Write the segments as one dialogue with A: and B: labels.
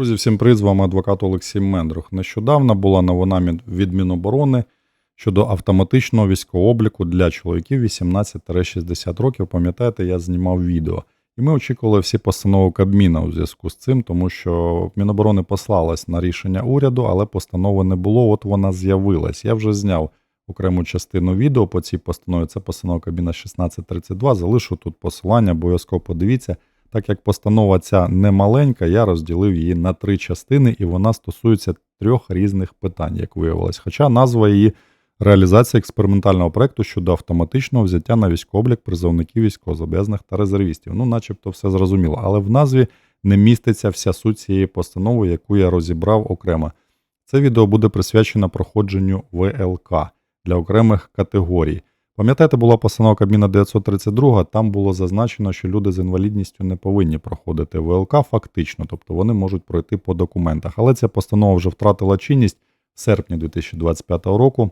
A: Друзі, всім привіт, з вами адвокат Олексій Мендрух. Нещодавно була новина від- Міноборони щодо автоматичного військового обліку для чоловіків 18-60 років. Пам'ятаєте, я знімав відео. І ми очікували всі постанови Кабміна у зв'язку з цим, тому що Міноборони послалась на рішення уряду, але постанови не було. От вона з'явилась. Я вже зняв окрему частину відео по цій постанові. Це постанова Кабміна 1632. Залишу тут посилання, обов'язково подивіться. Так як постанова ця не маленька, я розділив її на три частини, і вона стосується трьох різних питань, як виявилось. Хоча назва її реалізація експериментального проекту щодо автоматичного взяття на військовоблік призовників військовозобов'язаних та резервістів. Ну, начебто, все зрозуміло, але в назві не міститься вся суть цієї постанови, яку я розібрав окремо. Це відео буде присвячено проходженню ВЛК для окремих категорій. Пам'ятаєте, була постанова Кабміна 932, там було зазначено, що люди з інвалідністю не повинні проходити ВЛК фактично, тобто вони можуть пройти по документах. Але ця постанова вже втратила чинність в серпні 2025 року,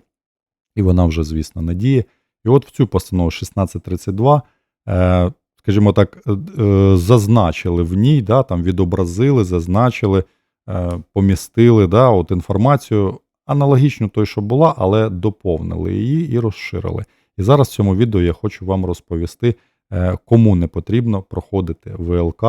A: і вона вже, звісно, не діє. І от в цю постанову 1632, е, скажімо так, е, е, зазначили в ній, да, там відобразили, зазначили, помістили да, от інформацію аналогічну той, що була, але доповнили її і розширили. І зараз в цьому відео я хочу вам розповісти, е, кому не потрібно проходити ВЛК,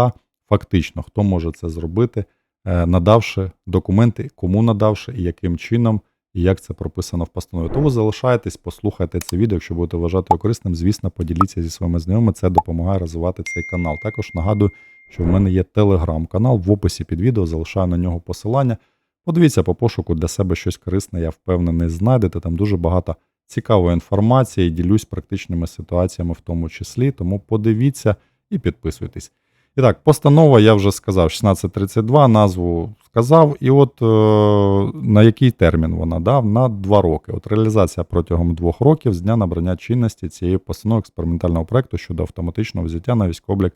A: фактично, хто може це зробити, е, надавши документи, кому надавши і яким чином, і як це прописано в постанові. То ви залишаєтесь, послухайте це відео, якщо будете вважати його корисним, звісно, поділіться зі своїми знайомими. Це допомагає розвивати цей канал. Також нагадую, що в мене є телеграм-канал. В описі під відео залишаю на нього посилання. Подивіться по пошуку для себе щось корисне, я впевнений, знайдете. Там дуже багато цікавої інформації і ділюсь практичними ситуаціями в тому числі. Тому подивіться і підписуйтесь. І так, постанова, я вже сказав, 1632, назву сказав. І от е, на який термін вона дав? На два роки. От реалізація протягом двох років з дня набрання чинності цієї постанови експериментального проекту щодо автоматичного взяття на військовоблік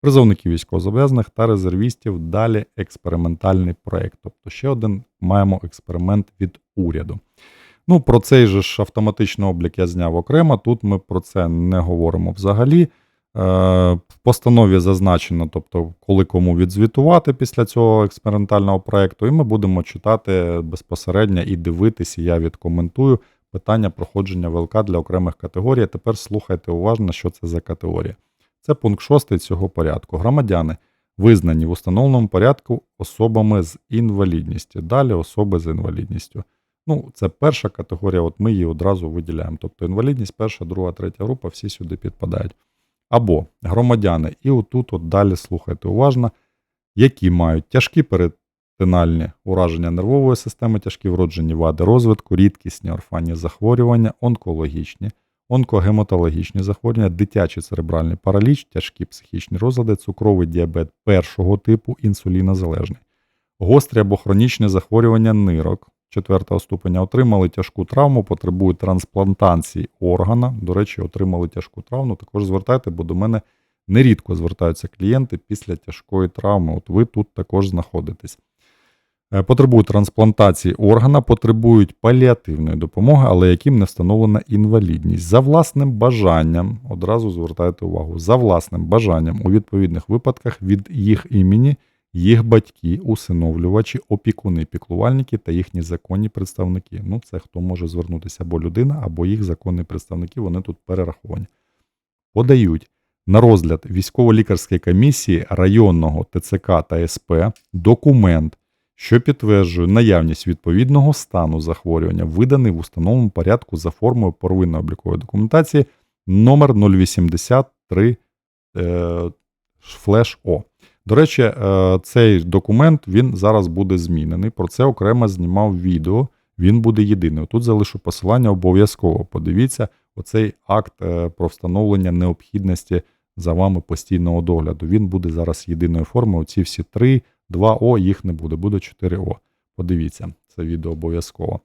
A: призовників військовозобов'язаних та резервістів. Далі експериментальний проект. Тобто ще один маємо експеримент від уряду. Ну, про цей же ж автоматичний облік я зняв окремо. Тут ми про це не говоримо взагалі. Е, В постанові зазначено, тобто, коли кому відзвітувати після цього експериментального проекту, і ми будемо читати безпосередньо і дивитися, я відкоментую питання проходження ВЛК для окремих категорій. Тепер слухайте уважно, що це за категорія. Це пункт 6 цього порядку. Громадяни визнані в установленому порядку особами з інвалідністю. Далі особи з інвалідністю. Ну, це перша категорія, от ми її одразу виділяємо. Тобто інвалідність, перша, друга, третя група, всі сюди підпадають. Або громадяни, і отут от далі слухайте уважно, які мають тяжкі перитинальні ураження нервової системи, тяжкі вроджені вади розвитку, рідкісні орфанні захворювання, онкологічні, онкогематологічні захворювання, дитячий церебральний параліч, тяжкі психічні розлади, цукровий діабет першого типу, інсулінозалежний, гострі або хронічні захворювання нирок, четвертого ступеня отримали тяжку травму, потребують трансплантації органа. До речі, отримали тяжку травму. Також звертайте, бо до мене нерідко звертаються клієнти після тяжкої травми. От ви тут також знаходитесь. Е, Потребують трансплантації органа, потребують паліативної допомоги, але яким не встановлена інвалідність. За власним бажанням, одразу звертайте увагу, за власним бажанням у відповідних випадках від їх імені їх батьки, усиновлювачі, опікуни, піклувальники та їхні законні представники. Ну, це хто може звернутися або людина, або їх законні представники, вони тут перераховані. Подають на розгляд військово-лікарської комісії районного ТЦК та СП документ, що підтверджує наявність відповідного стану захворювання, виданий в установленому порядку за формою первинної облікової документації номер 083 е, флеш О. До речі, е, цей документ він зараз буде змінений. Про це окремо знімав відео. Він буде єдиний. Тут залишу посилання обов'язково. Подивіться, оцей акт е, про встановлення необхідності за вами постійного догляду. Він буде зараз єдиною формою. Ці всі 3, 2О, їх не буде, буде 4О. Подивіться, це відео обов'язково.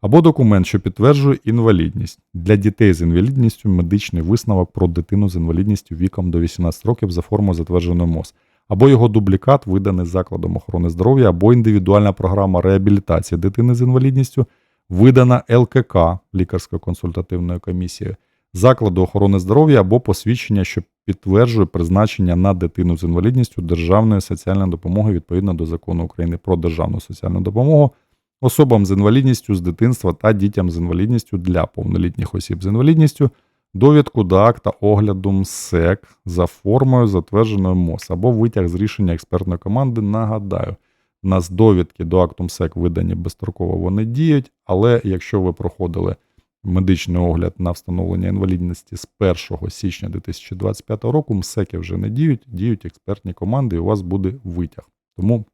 A: Або документ, що підтверджує інвалідність. Для дітей з інвалідністю медичний висновок про дитину з інвалідністю віком до 18 років за формою затвердженої МОЗ або його дублікат, виданий закладом охорони здоров'я, або індивідуальна програма реабілітації дитини з інвалідністю, видана ЛКК лікарською консультативною комісією, закладу охорони здоров'я або посвідчення, що підтверджує призначення на дитину з інвалідністю державної соціальної допомоги відповідно до закону України про державну соціальну допомогу особам з інвалідністю з дитинства та дітям з інвалідністю для повнолітніх осіб з інвалідністю довідку до акта огляду МСЕК за формою затвердженою МОЗ або витяг з рішення експертної команди. Нагадаю, у нас довідки до акту МСЕК видані безстроково вони діють, але якщо ви проходили медичний огляд на встановлення інвалідності з 1 січня 2025 року, МСЕКи вже не діють, діють експертні команди, і у вас буде витяг. Тому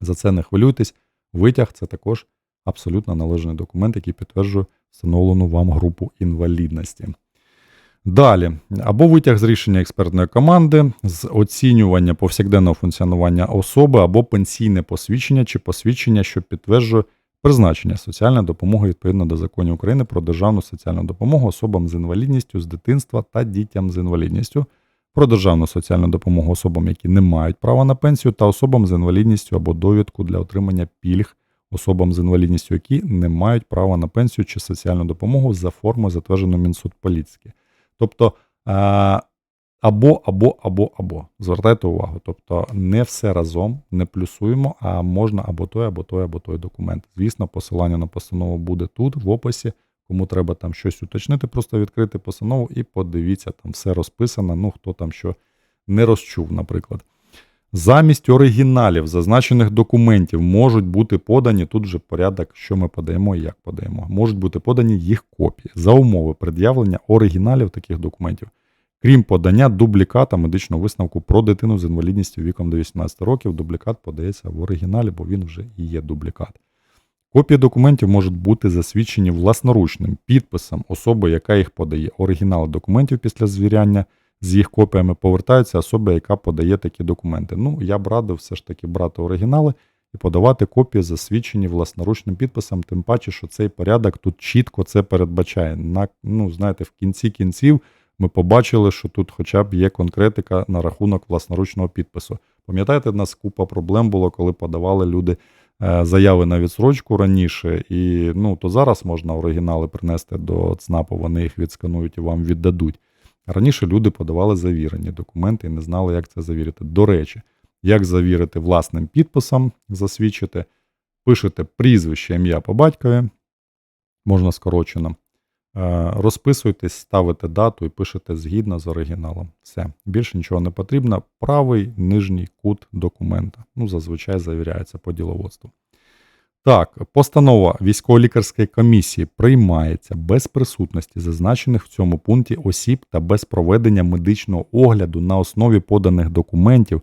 A: за це не хвилюйтесь. Витяг це також абсолютно належний документ, який підтверджує встановлену вам групу інвалідності. Далі, або витяг з рішення експертної команди, з оцінювання повсякденного функціонування особи, або пенсійне посвідчення чи посвідчення, що підтверджує призначення. Соціальної допомоги відповідно до законів України про державну соціальну допомогу особам з інвалідністю з дитинства та дітям з інвалідністю, про державну соціальну допомогу особам, які не мають права на пенсію, та особам з інвалідністю або довідку для отримання пільг особам з інвалідністю, які не мають права на пенсію чи соціальну допомогу за формою, затвердженою Мінсудполіцьки. Тобто е, або, або, або, або. Звертайте увагу. Тобто не все разом не плюсуємо, а можна або той, або той, або той документ. Звісно, посилання на постанову буде тут, в описі. Кому треба там щось уточнити, просто відкрити постанову і подивіться, там все розписано. Ну, хто там що не розчув, наприклад. Замість оригіналів зазначених документів можуть бути подані тут вже порядок, що ми подаємо і як подаємо. Можуть бути подані їх копії за умови пред'явлення оригіналів таких документів, крім подання дубліката медичного висновку про дитину з інвалідністю віком до 18 років. Дублікат подається в оригіналі, бо він вже і є дублікат. Копії документів можуть бути засвідчені власноручним підписом особи, яка їх подає. Оригінали документів після звіряння з їх копіями повертаються особи, яка подає такі документи. Ну, я б радив все ж таки брати оригінали і подавати копії, засвідчені власноручним підписом, тим паче, що цей порядок тут чітко це передбачає. На, ну, знаєте, в кінці кінців ми побачили, що тут хоча б є конкретика на рахунок власноручного підпису. Пам'ятаєте, в нас купа проблем було, коли подавали люди е, заяви на відсрочку раніше, і ну, то зараз можна оригінали принести до ЦНАПу, вони їх відсканують і вам віддадуть. Раніше люди подавали завірені документи і не знали, як це завірити. До речі, як завірити власним підписом, засвідчити, пишете прізвище, ім'я по батькові, можна скорочено. Е, Розписуєтесь, ставите дату і пишете згідно з оригіналом. Все, більше нічого не потрібно. Правий нижній кут документа. Ну, зазвичай завіряється по діловодству. Так, постанова військово-лікарської комісії приймається без присутності зазначених в цьому пункті осіб та без проведення медичного огляду на основі поданих документів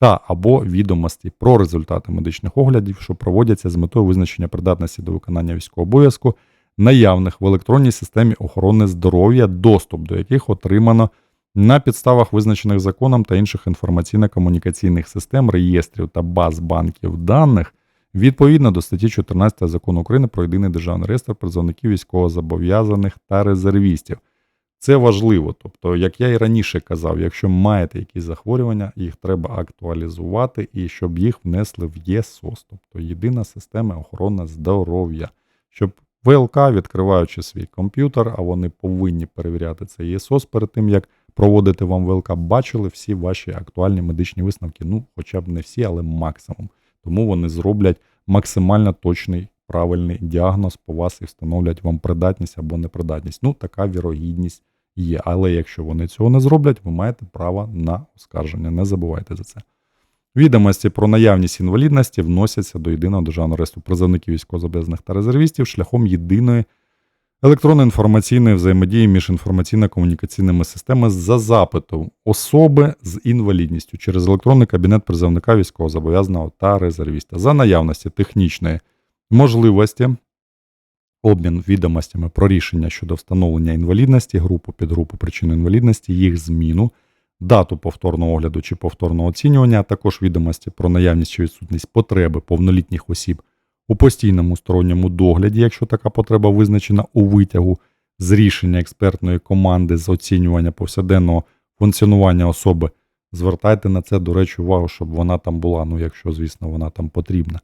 A: та або відомостей про результати медичних оглядів, що проводяться з метою визначення придатності до виконання військового обов'язку, наявних в електронній системі охорони здоров'я, доступ до яких отримано на підставах визначених законом та інших інформаційно-комунікаційних систем, реєстрів та баз банків даних. Відповідно до статті 14 закону України про єдиний державний реєстр призовників військовозобов'язаних та резервістів. Це важливо. Тобто, як я і раніше казав, якщо маєте якісь захворювання, їх треба актуалізувати і щоб їх внесли в ЄСОС, тобто єдина система охорони здоров'я, щоб ВЛК, відкриваючи свій комп'ютер, а вони повинні перевіряти цей ЄСОС перед тим, як проводити вам ВЛК, бачили всі ваші актуальні медичні висновки. Ну, хоча б не всі, але максимум. Тому вони зроблять максимально точний правильний діагноз по вас і встановлять вам придатність або непридатність. Ну, така вірогідність є. Але якщо вони цього не зроблять, ви маєте право на оскарження. Не забувайте за це. Відомості про наявність інвалідності вносяться до єдиного державного реєстру призовників військовозобов'язаних та резервістів шляхом єдиної електронно-інформаційної взаємодії між інформаційно-комунікаційними системами за запитом особи з інвалідністю через електронний кабінет призовника військовозобов'язаного та резервіста за наявності технічної можливості. Обмін відомостями про рішення щодо встановлення інвалідності, групу підгрупу причин інвалідності, їх зміну, дату повторного огляду чи повторного оцінювання, а також відомості про наявність чи відсутність потреби повнолітніх осіб у постійному сторонньому догляді, якщо така потреба визначена у витягу з рішення експертної команди з оцінювання повсякденного функціонування особи. Звертайте на це, до речі, увагу, щоб вона там була, ну якщо, звісно, вона там потрібна.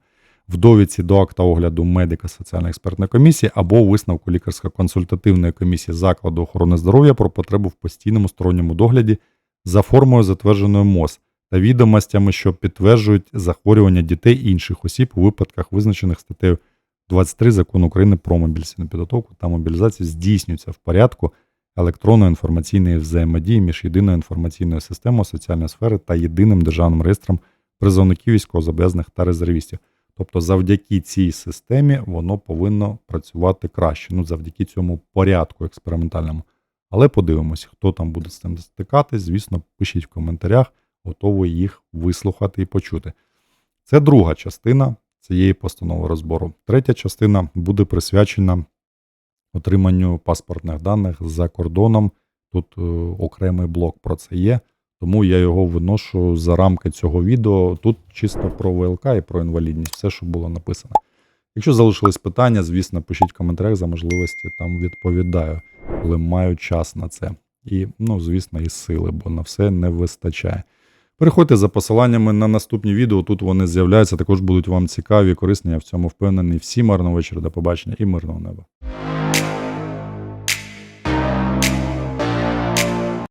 A: В довідці до акта огляду медика соціальної експертної комісії або висновку лікарсько-консультативної комісії закладу охорони здоров'я про потребу в постійному сторонньому догляді за формою затвердженою МОЗ та відомостями, що підтверджують захворювання дітей і інших осіб у випадках, визначених статтею 23 закону України про мобілізаційну підготовку та мобілізацію, здійснюється в порядку електронної інформаційної взаємодії між єдиною інформаційною системою соціальної сфери та єдиним державним реєстром призовників військовозобов'язаних та резервістів. Тобто, завдяки цій системі воно повинно працювати краще. Ну, завдяки цьому порядку експериментальному. Але подивимось, хто там буде з цим стикатись. Звісно, пишіть в коментарях, готовий їх вислухати і почути. Це друга частина цієї постанови розбору. Третя частина буде присвячена отриманню паспортних даних за кордоном. Тут е, окремий блок про це є, тому я його виношу за рамки цього відео. Тут чисто про ВЛК і про інвалідність, все, що було написано. Якщо залишились питання, звісно, пишіть в коментарях за можливості, там відповідаю, коли маю час на це. І, ну, звісно, і сили, бо на все не вистачає. Переходьте за посиланнями на наступні відео. Тут вони з'являються. Також будуть вам цікаві, корисні. Я в цьому впевнений. Всім гарного вечора, до побачення і мирного неба.